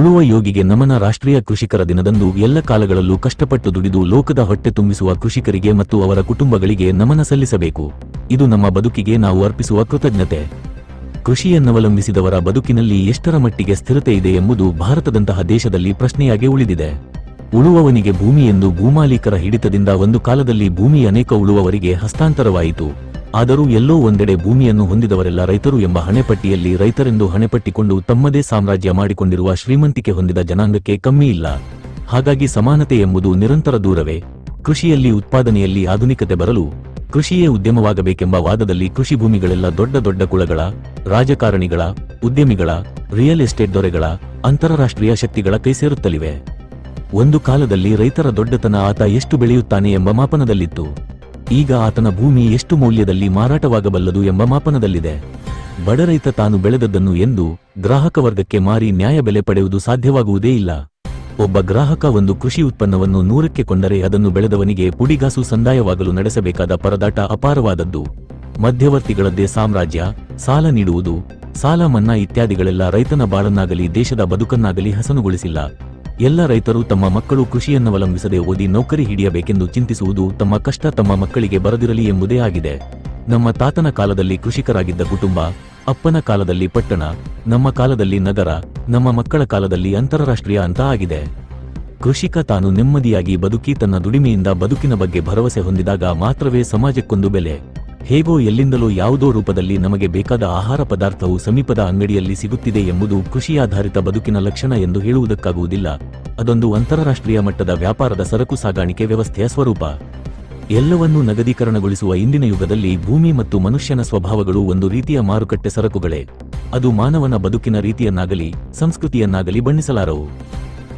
ಉಳುವ ಯೋಗಿಗೆ ನಮನ ರಾಷ್ಟ್ರೀಯ ಕೃಷಿಕರ ದಿನದಂದು ಎಲ್ಲ ಕಾಲಗಳಲ್ಲೂ ಕಷ್ಟಪಟ್ಟು ದುಡಿದು ಲೋಕದ ಹೊಟ್ಟೆ ತುಂಬಿಸುವ ಕೃಷಿಕರಿಗೆ ಮತ್ತು ಅವರ ಕುಟುಂಬಗಳಿಗೆ ನಮನ ಸಲ್ಲಿಸಬೇಕು. ಇದು ನಮ್ಮ ಬದುಕಿಗೆ ನಾವು ಅರ್ಪಿಸುವ ಕೃತಜ್ಞತೆ. ಕೃಷಿಯನ್ನವಲಂಬಿಸಿದವರ ಬದುಕಿನಲ್ಲಿ ಎಷ್ಟರ ಮಟ್ಟಿಗೆ ಸ್ಥಿರತೆ ಇದೆ ಎಂಬುದು ಭಾರತದಂತಹ ದೇಶದಲ್ಲಿ ಪ್ರಶ್ನೆಯಾಗಿ ಉಳಿದಿದೆ. ಉಳುವವನಿಗೆ ಭೂಮಿ ಎಂದು ಭೂಮಾಲೀಕರ ಹಿಡಿತದಿಂದ ಒಂದು ಕಾಲದಲ್ಲಿ ಭೂಮಿ ಅನೇಕ ಉಳುವವರಿಗೆ ಹಸ್ತಾಂತರವಾಯಿತು. ಆದರೂ ಎಲ್ಲೋ ಒಂದೆಡೆ ಭೂಮಿಯನ್ನು ಹೊಂದಿದವರೆಲ್ಲ ರೈತರು ಎಂಬ ಹಣೆಪಟ್ಟಿಯಲ್ಲಿ ರೈತರೆಂದು ಹಣೆಪಟ್ಟಿಕೊಂಡು ತಮ್ಮದೇ ಸಾಮ್ರಾಜ್ಯ ಮಾಡಿಕೊಂಡಿರುವ ಶ್ರೀಮಂತಿಕೆ ಹೊಂದಿದ ಜನಾಂಗಕ್ಕೆ ಕಮ್ಮಿ ಇಲ್ಲ. ಹಾಗಾಗಿ ಸಮಾನತೆ ಎಂಬುದು ನಿರಂತರ ದೂರವೇ. ಕೃಷಿಯಲ್ಲಿ ಉತ್ಪಾದನೆಯಲ್ಲಿ ಆಧುನಿಕತೆ ಬರಲು ಕೃಷಿಯೇ ಉದ್ಯಮವಾಗಬೇಕೆಂಬ ವಾದದಲ್ಲಿ ಕೃಷಿ ಭೂಮಿಗಳೆಲ್ಲ ದೊಡ್ಡ ದೊಡ್ಡ ಕುಳಗಳ ರಾಜಕಾರಣಿಗಳ, ಉದ್ಯಮಿಗಳ, ರಿಯಲ್ ಎಸ್ಟೇಟ್ ದೊರೆಗಳ, ಅಂತಾರಾಷ್ಟ್ರೀಯ ಶಕ್ತಿಗಳ ಕೈ ಸೇರುತ್ತಲಿವೆ. ಒಂದು ಕಾಲದಲ್ಲಿ ರೈತರ ದೊಡ್ಡತನ ಆತ ಎಷ್ಟು ಬೆಳೆಯುತ್ತಾನೆ ಎಂಬ ಮಾಪನದಲ್ಲಿತ್ತು. ಈಗ ಆತನ ಭೂಮಿ ಎಷ್ಟು ಮೌಲ್ಯದಲ್ಲಿ ಮಾರಾಟವಾಗಬಲ್ಲದು ಎಂಬ ಮಾಪನದಲ್ಲಿದೆ. ಬಡ ರೈತ ತಾನು ಬೆಳೆದದ್ದನ್ನು ಎಂದು ಗ್ರಾಹಕ ವರ್ಗಕ್ಕೆ ಮಾರಿ ನ್ಯಾಯ ಬೆಲೆ ಪಡೆಯುವುದು ಸಾಧ್ಯವಾಗುವುದೇ ಇಲ್ಲ. ಒಬ್ಬ ಗ್ರಾಹಕ ಒಂದು ಕೃಷಿ ಉತ್ಪನ್ನವನ್ನು ನೂರಕ್ಕೆ ಕೊಂಡರೆ ಅದನ್ನು ಬೆಳೆದವನಿಗೆ ಪುಡಿಗಾಸು ಸಂದಾಯವಾಗಲು ನಡೆಸಬೇಕಾದ ಪರದಾಟ ಅಪಾರವಾದದ್ದು. ಮಧ್ಯವರ್ತಿಗಳದ್ದೇ ಸಾಮ್ರಾಜ್ಯ, ಸಾಲ ನೀಡುವುದು, ಸಾಲ ಮನ್ನಾ ಇತ್ಯಾದಿಗಳೆಲ್ಲ ರೈತನ ಬಾಳನ್ನಾಗಲಿ ದೇಶದ ಬದುಕನ್ನಾಗಲಿ ಹಸನುಗೊಳಿಸಿಲ್ಲ. ಎಲ್ಲ ರೈತರು ತಮ್ಮ ಮಕ್ಕಳು ಕೃಷಿಯನ್ನವಲಂಬಿಸದೆ ಓದಿ ನೌಕರಿ ಹಿಡಿಯಬೇಕೆಂದು ಚಿಂತಿಸುವುದು ತಮ್ಮ ಕಷ್ಟ ತಮ್ಮ ಮಕ್ಕಳಿಗೆ ಬರದಿರಲಿ ಎಂಬುದೇ ಆಗಿದೆ. ನಮ್ಮ ತಾತನ ಕಾಲದಲ್ಲಿ ಕೃಷಿಕರಾಗಿದ್ದ ಕುಟುಂಬ, ಅಪ್ಪನ ಕಾಲದಲ್ಲಿ ಪಟ್ಟಣ, ನಮ್ಮ ಕಾಲದಲ್ಲಿ ನಗರ, ನಮ್ಮ ಮಕ್ಕಳ ಕಾಲದಲ್ಲಿ ಅಂತಾರಾಷ್ಟ್ರೀಯ ಅಂತ ಆಗಿದೆ. ಕೃಷಿಕ ತಾನು ನೆಮ್ಮದಿಯಾಗಿ ಬದುಕಿ ತನ್ನ ದುಡಿಮೆಯಿಂದ ಬದುಕಿನ ಬಗ್ಗೆ ಭರವಸೆ ಹೊಂದಿದಾಗ ಮಾತ್ರವೇ ಸಮಾಜಕ್ಕೊಂದು ಬೆಲೆ. ಹೇಗೋ ಎಲ್ಲಿಂದಲೋ ಯಾವುದೋ ರೂಪದಲ್ಲಿ ನಮಗೆ ಬೇಕಾದ ಆಹಾರ ಪದಾರ್ಥವು ಸಮೀಪದ ಅಂಗಡಿಯಲ್ಲಿ ಸಿಗುತ್ತಿದೆ ಎಂಬುದು ಕೃಷಿಯಾಧಾರಿತ ಬದುಕಿನ ಲಕ್ಷಣ ಎಂದು ಹೇಳುವುದಕ್ಕಾಗುವುದಿಲ್ಲ. ಅದೊಂದು ಅಂತಾರಾಷ್ಟ್ರೀಯ ಮಟ್ಟದ ವ್ಯಾಪಾರದ ಸರಕು ಸಾಗಾಣಿಕೆ ವ್ಯವಸ್ಥೆಯ ಸ್ವರೂಪ. ಎಲ್ಲವನ್ನೂ ನಗದೀಕರಣಗೊಳಿಸುವ ಇಂದಿನ ಯುಗದಲ್ಲಿ ಭೂಮಿ ಮತ್ತು ಮನುಷ್ಯನ ಸ್ವಭಾವಗಳು ಒಂದು ರೀತಿಯ ಮಾರುಕಟ್ಟೆ ಸರಕುಗಳೇ. ಅದು ಮಾನವನ ಬದುಕಿನ ರೀತಿಯನ್ನಾಗಲಿ, ಸಂಸ್ಕೃತಿಯನ್ನಾಗಲಿ ಬಣ್ಣಿಸಲಾರವು.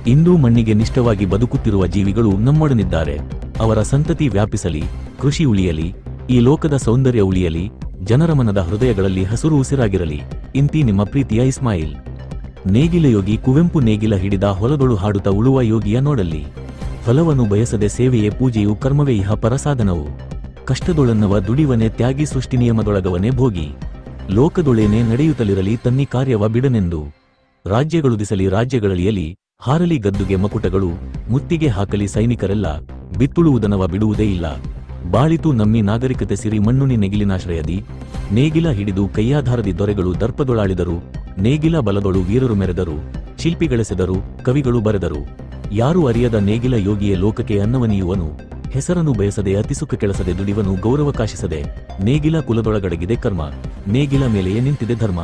ಇಂದು ಮಣ್ಣಿಗೆ ನಿಷ್ಠವಾಗಿ ಬದುಕುತ್ತಿರುವ ಜೀವಿಗಳು ನಮ್ಮೊಡನಿದ್ದಾರೆ. ಅವರ ಸಂತತಿ ವ್ಯಾಪಿಸಲಿ, ಕೃಷಿ ಉಳಿಯಲಿ ಈ ಲೋಕದ ಸೌಂದರ್ಯ ಉಳಿಯಲಿ, ಜನರ ಮನದ ಹೃದಯಗಳಲ್ಲಿ ಹಸುರು ಉಸಿರಾಗಿರಲಿ. ಇಂತಿ ನಿಮ್ಮ ಪ್ರೀತಿಯ ಇಸ್ಮಾಯಿಲ್. ನೇಗಿಲ ಯೋಗಿ ಕುವೆಂಪು ನೇಗಿಲ ಹಿಡಿದ ಹೊಲದೊಳು ಹಾಡುತ್ತ ಉಳುವ ಯೋಗಿಯ ನೋಡಲಿ ಫಲವನ್ನು ಬಯಸದೆ ಸೇವೆಯೇ ಪೂಜೆಯು ಕರ್ಮವೇ ಇಹ ಪರಸಾಧನವು. ಕಷ್ಟದೊಳನ್ನವ ದುಡಿವನೆ ತ್ಯಾಗಿ ಸೃಷ್ಟಿ ನಿಯಮದೊಳಗವನೇ ಭೋಗಿ. ಲೋಕದೊಳೇನೆ ನಡೆಯುತ್ತಲಿರಲಿ ತನ್ನಿ ಕಾರ್ಯವ ಬಿಡನೆಂದು. ರಾಜ್ಯಗಳು ದಿಸಲಿ ರಾಜ್ಯಗಳಲಿಯಲಿ ಹಾರಲಿ ಗದ್ದುಗೆ ಮಕುಟಗಳು, ಮುತ್ತಿಗೆ ಹಾಕಲಿ ಸೈನಿಕರೆಲ್ಲ, ಬಿತ್ತುಳುವುದನವ ಬಿಡುವುದೇ ಇಲ್ಲ. ಬಾಳಿತು ನಮ್ಮಿ ನಾಗರಿಕತೆ ಸಿರಿ ಮಣ್ಣುನಿ ನೆಗಿಲಿನಾಶ್ರಯದಿ ನೇಗಿಲ ಹಿಡಿದು ಕೈಯಾಧಾರದಿ ದೊರೆಗಳು ದರ್ಪದೊಳಾಳಿದರು. ನೇಗಿಲ ಬಲದೊಳು ವೀರರು ಮೆರೆದರು. ಶಿಲ್ಪಿಗಳೆಸೆದರು, ಕವಿಗಳು ಬರೆದರು. ಯಾರು ಅರಿಯದ ನೇಗಿಲ ಯೋಗಿಯ ಲೋಕಕ್ಕೆ ಅನ್ನವನಿಯುವನು. ಹೆಸರನ್ನು ಬಯಸದೆ ಅತಿಸುಖ ಕೆಳಸದೆ ದುಡಿವನು ಗೌರವ ಕಾಶಿಸದೆ. ನೇಗಿಲ ಕುಲದೊಳಗಡಗಿದೆ ಕರ್ಮ. ನೇಗಿಲ ಮೇಲೆಯೇ ನಿಂತಿದೆ ಧರ್ಮ.